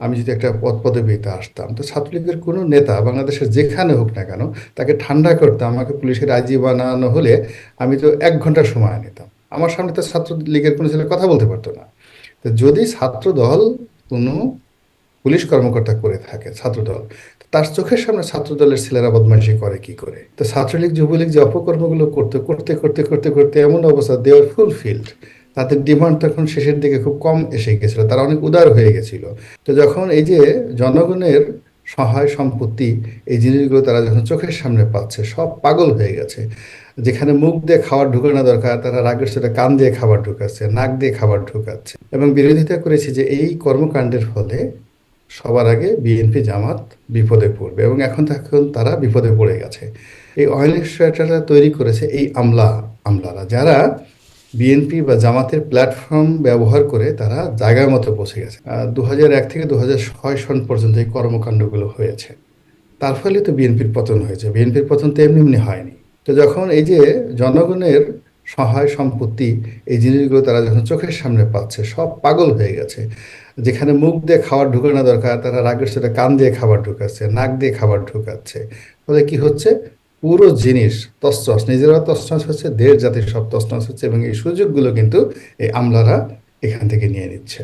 আমি যদি একটা পদ আসতাম, তো ছাত্রলীগের কোনো নেতা বাংলাদেশের যেখানে হোক না কেন, তাকে ঠান্ডা করতে, আমাকে পুলিশের রাজি বানানো হলে আমি তো এক ঘণ্টা সময় নিতাম। আমার সামনে তো ছাত্রলীগের কোনো ছেলে কথা বলতে পারতো না। তো যদি ছাত্রদল কোনো পুলিশ কর্মকর্তা করে থাকে, ছাত্রদল তার চোখের সামনে ছাত্রদলের ছেলেরা বদমাইশি করে কি করে? তো ছাত্রলীগ, যুবলীগ যে অপকর্মগুলো করতে করতে করতে করতে করতে এমন অবস্থা দেওয়ার ফুলফিল্ড তাদের ডিমান্ড তখন শেষের দিকে খুব কম এসে গেছিল, তারা অনেক উদার হয়ে গেছিল। তো যখন এই যে জনগণের সহায় সম্পত্তি, এই জিনিসগুলো তারা যখন চোখের সামনে পাচ্ছে, সব পাগল হয়ে গেছে। যেখানে মুখ দিয়ে খাবার ঢুকানো দরকার, তারা রাগের সাথে কান দিয়ে খাবার ঢুকাচ্ছে, নাক দিয়ে খাবার ঢুকাচ্ছে। এবং বিরোধিতা করেছি যে এই কর্মকাণ্ডের ফলে সবার আগে বিএনপি জামাত বিপদে পড়বে এবং এখন তখন তারা বিপদে পড়ে গেছে। এই অয়েলিং তৈরি করেছে এই আমলা আমলারা, যারা বিএনপি বা জামাতের প্ল্যাটফর্ম ব্যবহার করে তারা জায়গার মতো পৌঁছে গেছে। দু এক থেকে দু সন পর্যন্ত এই কর্মকাণ্ডগুলো হয়েছে। তার ফলে তো বিএনপির পতন হয়েছে। বিএনপির পতন তো এমনি এমনি হয়নি। তো যখন এই যে জনগণের সহায় সম্পত্তি, এই জিনিসগুলো তারা যখন চোখের সামনে পাচ্ছে, সব পাগল হয়ে গেছে। যেখানে মুখ দিয়ে খাবার ঢুকানো দরকার, তারা রাগের সাথে কান দিয়ে খাবার ঢুকাচ্ছে, নাক দিয়ে খাবার ঢুকাচ্ছে। ফলে কি হচ্ছে? পুরো জিনিস তসনস নিজেরা তসনস হচ্ছে, দেশ জাতির সব তসনস হচ্ছে এবং এই সুযোগগুলো কিন্তু এই আমলারা এখান থেকে নিয়ে নিচ্ছে।